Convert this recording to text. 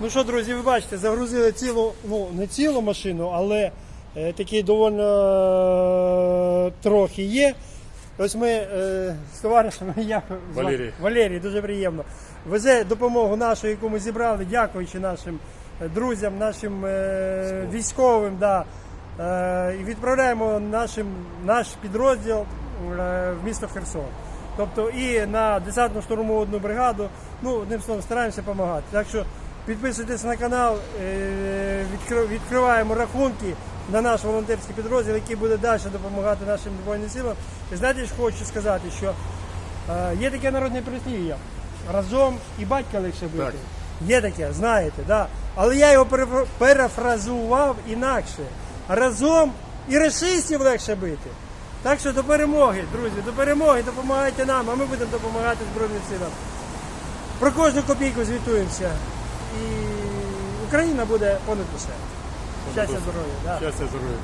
Ну що, друзі, ви бачите, загрузили цілу, ну не цілу машину, але е, такий доволі е, трохи є. Ось ми е, з товаришем як звати? Валерій. Валерій, дуже приємно. Везе допомогу нашу, яку ми зібрали, дякуючи нашим е, друзям, нашим е, військовим. Да, е, і відправляємо нашим, наш підрозділ е, в місто Херсон. Тобто і на десантну штурмову бригаду, ну, одним словом, стараємося допомагати. Так що підписуйтесь на канал, е, відкриваємо рахунки на наш волонтерський підрозділ, який буде далі допомагати нашим Збройним силам. І знаєте, що хочу сказати, що е, є таке народне прислів'я. Разом і батька легше бити. Так. Є таке, знаєте, да. Але я його перефра- парафразував інакше. Разом і расистів легше бити. Так що до перемоги, друзі, до перемоги, допомагайте нам, а ми будемо допомагати Збройним силам. Про кожну копійку звітуємося. І Україна буде понад усе. Щастя, здоров'я. Да. Щастя, здоров'я.